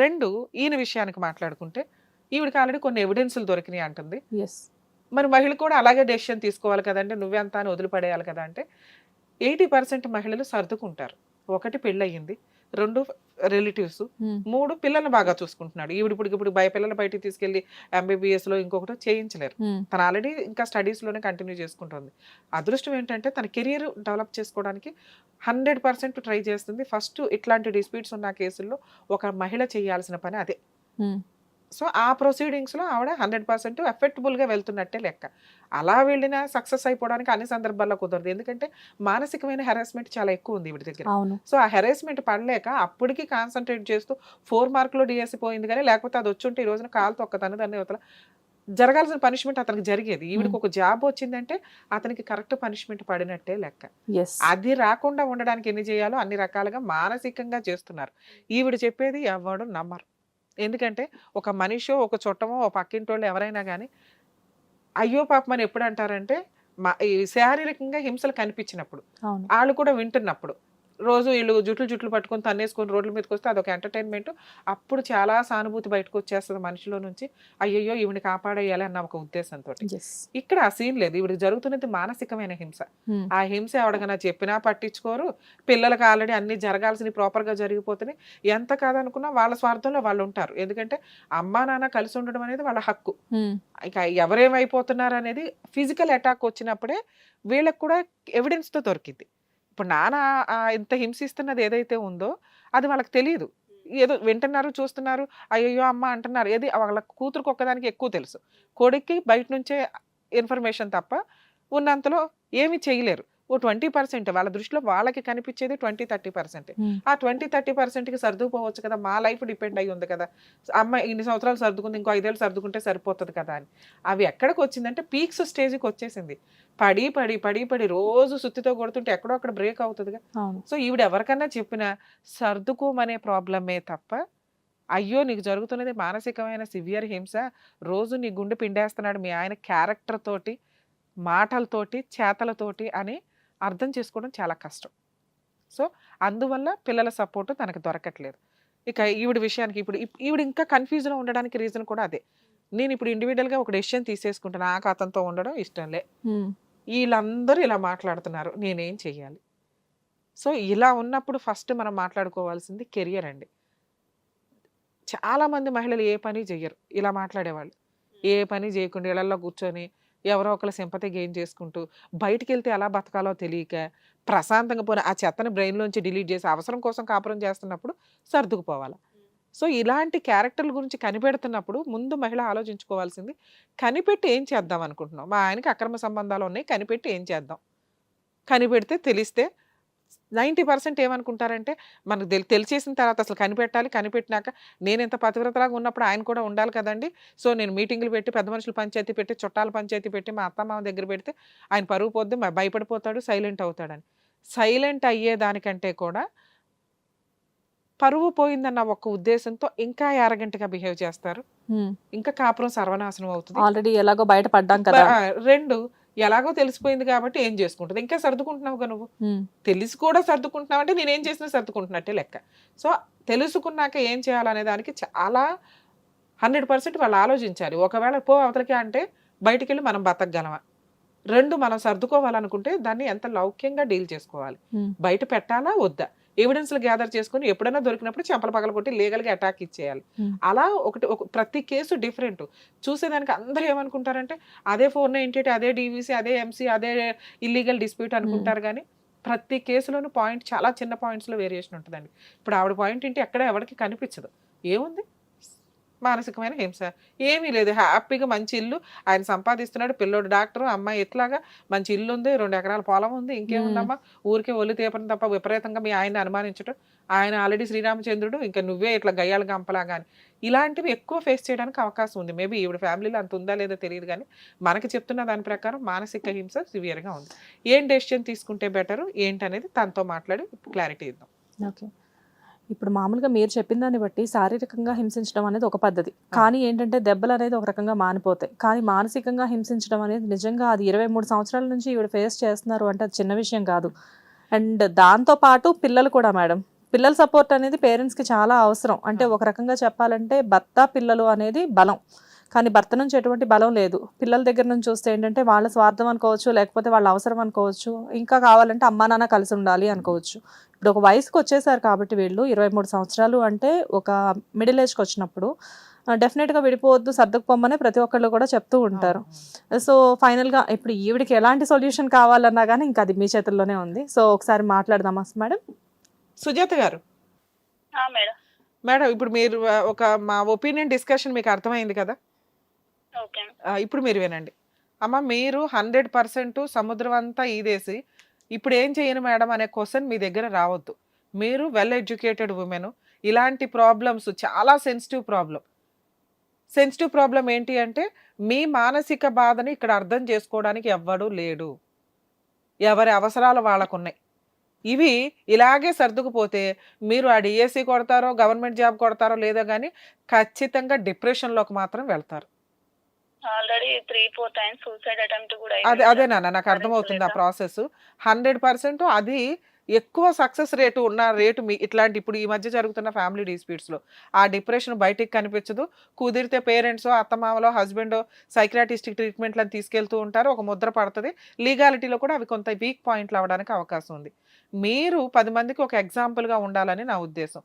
రెండు ఈయన విషయానికి మాట్లాడుకుంటే ఈవిడికి ఆల్రెడీ కొన్ని ఎవిడెన్సులు దొరికినాయి అంటుంది. మరి మహిళ కూడా అలాగే డెసిషన్ తీసుకోవాలి కదంటే నువ్వే అంతా అని వదిలిపడేయాలి కదా అంటే ఎయిటీ పర్సెంట్ మహిళలు సర్దుకుంటారు. ఒకటి పెళ్ళయింది రెండు రిలేటివ్స్ మూడు పిల్లల్ని బాగా చూసుకుంటున్నాడు. ఈవిడ ఇప్పుడు ఇప్పుడు భయ పిల్లలు బయటికి తీసుకెళ్ళి ఎంబీబీఎస్లో ఇంకొకటి చేయించలేరు. తను ఆల్రెడీ ఇంకా స్టడీస్లోనే కంటిన్యూ చేసుకుంటుంది. అదృష్టం ఏంటంటే తన కెరియర్ డెవలప్ చేసుకోవడానికి హండ్రెడ్ పర్సెంట్ ట్రై చేస్తుంది. ఫస్ట్ ఇట్లాంటి డిస్ప్యూట్స్ ఉన్న కేసుల్లో ఒక మహిళ చేయాల్సిన పని అదే. సో ఆ ప్రొసీడింగ్స్లో ఆవిడ హండ్రెడ్ పర్సెంట్ ఎఫెక్టబుల్గా వెళ్తున్నట్టే లెక్క. అలా వెళ్ళినా సక్సెస్ అయిపోవడానికి అన్ని సందర్భాల్లో కుదరదు. ఎందుకంటే మానసికమైన హెరాస్మెంట్ చాలా ఎక్కువ ఉంది వీడి దగ్గర. సో ఆ హెరాస్మెంట్ పడలేక అప్పటికి కాన్సన్ట్రేట్ చేస్తూ ఫోర్ మార్కులో డిఎస్సి పోయింది కానీ లేకపోతే అది వచ్చుంటే ఈ రోజున కాలుతో ఒక్క తన దాన్ని అవతల జరగాల్సిన పనిష్మెంట్ అతనికి జరిగేది. ఈవిడికి ఒక జాబ్ వచ్చిందంటే అతనికి కరెక్ట్ పనిష్మెంట్ పడినట్టే లెక్క. అది రాకుండా ఉండడానికి ఎన్ని చేయాలో అన్ని రకాలుగా మానసికంగా చేస్తున్నారు. ఈవిడ చెప్పేది ఎవడు నమ్మరు. ఎందుకంటే ఒక మనిషో ఒక చుట్టమో ఒక పక్కింటోళ్ళు ఎవరైనా కానీ అయ్యో పాపం అని ఎప్పుడు అంటారంటే మా ఈ శారీరకంగా హింసలు కనిపించినప్పుడు వాళ్ళు కూడా వింటున్నప్పుడు. రోజు వీళ్ళు జుట్లు జుట్లు పట్టుకొని తన్నేసుకొని రోడ్ల మీదకి వస్తే అదొక ఎంటర్టైన్మెంట్ అప్పుడు చాలా సానుభూతి బయటకు వచ్చేస్తుంది మనిషిలో నుంచి. అయ్యయ్యో ఈవిని కాపాడేయాలి అన్న ఒక ఉద్దేశంతో ఇక్కడ ఆ సీన్ లేదు. ఈవిడికి జరుగుతున్నది మానసికమైన హింస. ఆ హింస ఎవడికైనా చెప్పినా పట్టించుకోరు. పిల్లలకు ఆల్రెడీ అన్ని జరగాల్సిన ప్రాపర్గా జరిగిపోతున్నాయి. ఎంత కాదనుకున్నా వాళ్ళ స్వార్థంలో వాళ్ళు ఉంటారు. ఎందుకంటే అమ్మా నాన్న కలిసి ఉండడం అనేది వాళ్ళ హక్కు. ఇక ఎవరేమైపోతున్నారు అనేది ఫిజికల్ అటాక్ వచ్చినప్పుడే వీళ్ళకి కూడా ఎవిడెన్స్తో దొరికింది ఇప్పుడు నాన్న ఆ ఇంత హింసిస్తున్నది ఏదైతే ఉందో అది వాళ్ళకి తెలియదు ఏదో వింటున్నారు చూస్తున్నారు అయ్యయ్యో అమ్మ అంటున్నారు. ఏది వాళ్ళ కూతురుకు ఒక్కదానికి ఎక్కువ తెలుసు. కొడుక్కి బయట నుంచే ఇన్ఫర్మేషన్ తప్ప ఉన్నంతలో ఏమీ చేయలేరు. ఓ ట్వంటీ పర్సెంట్. వాళ్ళ దృష్టిలో వాళ్ళకి కనిపించేది ట్వంటీ థర్టీ పర్సెంట్. ఆ ట్వంటీ థర్టీ పర్సెంట్కి సర్దుకుపోవచ్చు కదా మా లైఫ్ డిపెండ్ అయి ఉంది కదా. అమ్మ ఇన్ని సంవత్సరాలు సర్దుకుంది ఇంకో ఐదేళ్ళు సర్దుకుంటే సరిపోతుంది కదా అని. అవి ఎక్కడికి వచ్చిందంటే పీక్స్ స్టేజ్కి వచ్చేసింది. పడి పడి పడి పడి రోజు సుత్తితో కొడుతుంటే ఎక్కడో అక్కడ బ్రేక్ అవుతుందిగా. సో ఈవిడ ఎవరికన్నా చెప్పినా సర్దుకోమనే ప్రాబ్లమే తప్ప అయ్యో నీకు జరుగుతున్నది మానసికమైన సివియర్ హింస రోజు నీ గుండె పిండేస్తున్నాడు మీ ఆయన క్యారెక్టర్ తోటి మాటలతోటి చేతలతోటి అని అర్థం చేసుకోవడం చాలా కష్టం. సో అందువల్ల పిల్లల సపోర్ట్ తనకు దొరకట్లేదు. ఇక ఈవిడ విషయానికి ఇప్పుడు ఇప్- ఈవిడ ఇంకా కన్ఫ్యూజ్లో ఉండడానికి రీజన్ కూడా అదే. నేను ఇప్పుడు ఇండివిజువల్గా ఒక డెసిషన్ తీసేసుకుంటాను నాకు అతనితో ఉండడం ఇష్టంలే వీళ్ళందరూ ఇలా మాట్లాడుతున్నారు నేనేం చెయ్యాలి? సో ఇలా ఉన్నప్పుడు ఫస్ట్ మనం మాట్లాడుకోవాల్సింది కెరియర్ అండి. చాలామంది మహిళలు ఏ పని చెయ్యరు ఇలా మాట్లాడేవాళ్ళు. ఏ పని చేయకుండా ఇళ్ళలో కూర్చొని ఎవరో ఒకరు సింపతి గెయిన్ చేసుకుంటూ బయటికి వెళ్తే ఎలా బతకాలో తెలియక ప్రశాంతంగా పోయిన ఆ చెత్తని బ్రెయిన్లోంచి డిలీట్ చేసి అవసరం కోసం కాపురం చేస్తున్నప్పుడు సర్దుకుపోవాలి. సో ఇలాంటి క్యారెక్టర్ల గురించి కనిపెడుతున్నప్పుడు ముందు మహిళ ఆలోచించుకోవాల్సింది కనిపెట్టి ఏం చేద్దాం అనుకుంటున్నాం మా ఆయనకి అక్రమ సంబంధాలు ఉన్నాయి కనిపెట్టి ఏం చేద్దాం? కనిపెడితే తెలిస్తే నైంటీ పర్సెంట్ ఏమనుకుంటారంటే మనకు తెలి తెలిసేసిన తర్వాత అసలు కనిపెట్టాలి. కనిపెట్టినాక నేను ఇంత పతివ్రతలాగా ఉన్నప్పుడు ఆయన కూడా ఉండాలి కదండి. సో నేను మీటింగులు పెట్టి పెద్ద మనుషులు పంచాయతీ పెట్టి చుట్టాల పంచాయతీ పెట్టి మా అత్త మామ దగ్గర పెడితే ఆయన పరుగు పోద్ది భయపడిపోతాడు సైలెంట్ అవుతాడని. సైలెంట్ అయ్యేదానికంటే కూడా పరువు పోయిందన్న ఒక ఉద్దేశంతో ఇంకా యారగంటగా బిహేవ్ చేస్తారు. ఇంకా కాపురం సర్వనాశనం అవుతుంది. ఆల్రెడీ ఎలాగో బయట పడ్డాం కదా. రెండు ఎలాగో తెలిసిపోయింది కాబట్టి ఏం చేసుకుంటుంది? ఇంకా సర్దుకుంటున్నావుగా నువ్వు. తెలిసి కూడా సర్దుకుంటున్నావు అంటే నేనేం చేసినా సర్దుకుంటున్నట్టే లెక్క. సో తెలుసుకున్నాక ఏం చేయాలనే దానికి చాలా హండ్రెడ్ పర్సెంట్ వాళ్ళు ఆలోచించాలి. ఒకవేళ పో అవతలకి అంటే బయటికి వెళ్ళి మనం బతకగలమా? రెండు మనం సర్దుకోవాలనుకుంటే దాన్ని ఎంత లౌక్యంగా డీల్ చేసుకోవాలి? బయట పెట్టాలా? వద్దా? ఎవిడెన్స్లు గ్యాదర్ చేసుకొని ఎప్పుడైనా దొరికినప్పుడు చెంపలు పగల కొట్టి లీగల్గా అటాక్ ఇచ్చేయాలి. Hmm. అలా ఒకటి ఒక ప్రతి కేసు డిఫరెంట్ చూసేదానికి అందరూ ఏమనుకుంటారంటే అదే ఫోర్ నైంటీ అదే డీవీసీ అదే ఎంసీ అదే ఇల్లీగల్ డిస్ప్యూట్ అనుకుంటారు కానీ ప్రతి కేసులోనూ పాయింట్ చాలా చిన్న పాయింట్స్లో వేరియేషన్ ఉంటుందండి. ఇప్పుడు ఆవిడ పాయింట్ ఏంటి ఎక్కడ ఎవరికి కనిపించదు. ఏముంది? మానసికమైన హింస. ఏమీ లేదు. హ్యాపీగా మంచి ఇల్లు. ఆయన సంపాదిస్తున్నాడు. పిల్లోడు డాక్టర్ అమ్మాయి ఎట్లాగా? మంచి ఇల్లు ఉంది రెండు ఎకరాల పొలం ఉంది. ఇంకేముందమ్మా? ఊరికే ఒళ్ళు తీపడం తప్ప విపరీతంగా మీ ఆయన అనుమానించడం. ఆయన ఆల్రెడీ శ్రీరామచంద్రుడు. ఇంకా నువ్వే ఇట్లా గయ్యాలు గంపలా కానీ ఇలాంటివి ఎక్కువ ఫేస్ చేయడానికి అవకాశం ఉంది. మేబీ ఈవిడ ఫ్యామిలీలో అంత ఉందా లేదో తెలియదు కానీ మనకి చెప్తున్న దాని ప్రకారం మానసిక హింస సివియర్గా ఉంది. ఏం డెసిషన్ తీసుకుంటే బెటరు? ఏంటనేది తనతో మాట్లాడి క్లారిటీ ఇద్దాం. ఓకే. ఇప్పుడు మామూలుగా మీరు చెప్పిన దాన్ని బట్టి శారీరకంగా హింసించడం అనేది ఒక పద్ధతి. కానీ ఏంటంటే దెబ్బలు అనేది ఒక రకంగా మానిపోతాయి. కానీ మానసికంగా హింసించడం అనేది నిజంగా అది ఇరవై మూడు సంవత్సరాల నుంచి ఈవిడ ఫేస్ చేస్తున్నారు అంటే అది చిన్న విషయం కాదు. అండ్ దాంతో పాటు పిల్లలు కూడా మేడం. పిల్లల సపోర్ట్ అనేది పేరెంట్స్కి చాలా అవసరం. అంటే ఒక రకంగా చెప్పాలంటే భర్త పిల్లలు అనేది బలం. కానీ భర్త నుంచి ఎటువంటి బలం లేదు. పిల్లల దగ్గర నుంచి చూస్తే ఏంటంటే వాళ్ళ స్వార్థం అనుకోవచ్చు లేకపోతే వాళ్ళ అవసరం అనుకోవచ్చు. ఇంకా కావాలంటే అమ్మా నాన్న కలిసి ఉండాలి అనుకోవచ్చు. ఇప్పుడు ఒక వయసుకి వచ్చేసారు కాబట్టి వీళ్ళు ఇరవై మూడు సంవత్సరాలు అంటే ఒక మిడిల్ ఏజ్కి వచ్చినప్పుడు డెఫినెట్గా విడిపోవద్దు సర్దుకుపోమని ప్రతి ఒక్కళ్ళు కూడా చెప్తూ ఉంటారు. సో ఫైనల్గా ఇప్పుడు ఈవిడికి ఎలాంటి సొల్యూషన్ కావాలన్నా కానీ ఇంకా అది మీ చేతుల్లోనే ఉంది. సో ఒకసారి మాట్లాడదామా మేడం? సుజాత గారు. ఆ, మేడం. మేడం ఇప్పుడు మీరు ఒక మా ఒపీనియన్ డిస్కషన్ మీకు అర్థమైంది కదా? ఇప్పుడు మీరు వినండి. అమ్మ మీరు హండ్రెడ్ పర్సెంట్ సముద్రం అంతా ఈదేసి ఇప్పుడు ఏం చేయను మేడం అనే క్వశ్చన్ మీ దగ్గర రావద్దు. మీరు వెల్ ఎడ్యుకేటెడ్ ఉమెన్ ఇలాంటి ప్రాబ్లమ్స్ చాలా సెన్సిటివ్ ప్రాబ్లం సెన్సిటివ్ ప్రాబ్లం ఏంటి అంటే మీ మానసిక బాధని ఇక్కడ అర్థం చేసుకోవడానికి ఎవ్వడూ లేడు. ఎవరి అవసరాలు వాళ్ళకున్నాయి. ఇవి ఇలాగే సర్దుకుపోతే మీరు ఆ డిఎస్సి కొడతారో గవర్నమెంట్ జాబ్ కొడతారో లేదో కానీ ఖచ్చితంగా డిప్రెషన్లోకి మాత్రం వెళ్తారు. Already three four times suicide attempt కూడా అదే అదే నాన్న నాకు అర్థమవుతుంది ఆ ప్రాసెస్. హండ్రెడ్ పర్సెంట్ అది ఎక్కువ సక్సెస్ రేటు ఉన్న రేటు మీ ఇట్లాంటి ఇప్పుడు ఈ మధ్య జరుగుతున్న ఫ్యామిలీ డిస్ప్యూట్స్లో. ఆ డిప్రెషన్ బయటికి కనిపించదు. కుదిరితే పేరెంట్స్ అత్తమామలో హస్బెండ్ సైక్రాటిస్టిక్ ట్రీట్మెంట్లను తీసుకెళ్తూ ఉంటారు. ఒక ముద్ర పడుతుంది. లీగాలిటీలో కూడా అవి కొంత వీక్ పాయింట్లు అవ్వడానికి అవకాశం ఉంది. మీరు పది మందికి ఒక ఎగ్జాంపుల్గా ఉండాలని నా ఉద్దేశం.